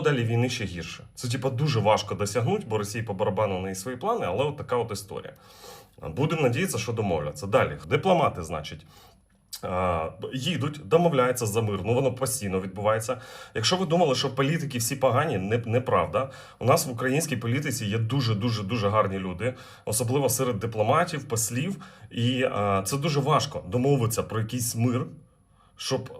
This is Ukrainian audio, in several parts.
далі війни ще гірше. Це типа дуже важко досягнути, бо Росія по барабану неї свої плани, але от така от історія. Будемо надіятися, що домовляться. Далі дипломати, значить. Їдуть, домовляються за мир. Ну воно постійно відбувається. Якщо ви думали, що політики всі погані, не, неправда. У нас в українській політиці є дуже дуже дуже гарні люди, особливо серед дипломатів, послів. І це дуже важко домовитися про якийсь мир, щоб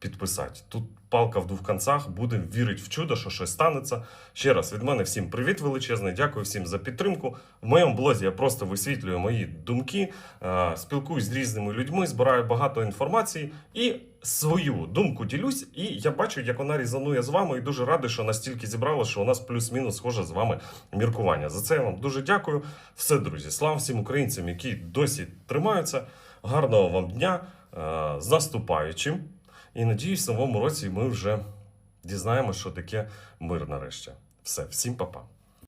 підписати. Тут палка в двох концах. Будемо вірити в чудо, що щось станеться. Ще раз від мене всім привіт величезний. Дякую всім за підтримку. В моєму блозі я просто висвітлюю мої думки, е, спілкуюсь з різними людьми, збираю багато інформації і свою думку ділюсь. І я бачу, як вона різанує з вами, і дуже радий, що настільки зібрало, що у нас плюс-мінус схоже з вами міркування. За це я вам дуже дякую. Все, друзі, слава всім українцям, які досі тримаються. Гарного вам дня е, з наступаючим. І надіюсь, в новому році ми вже дізнаємося, що таке мир нарешті. Все, всім па-па.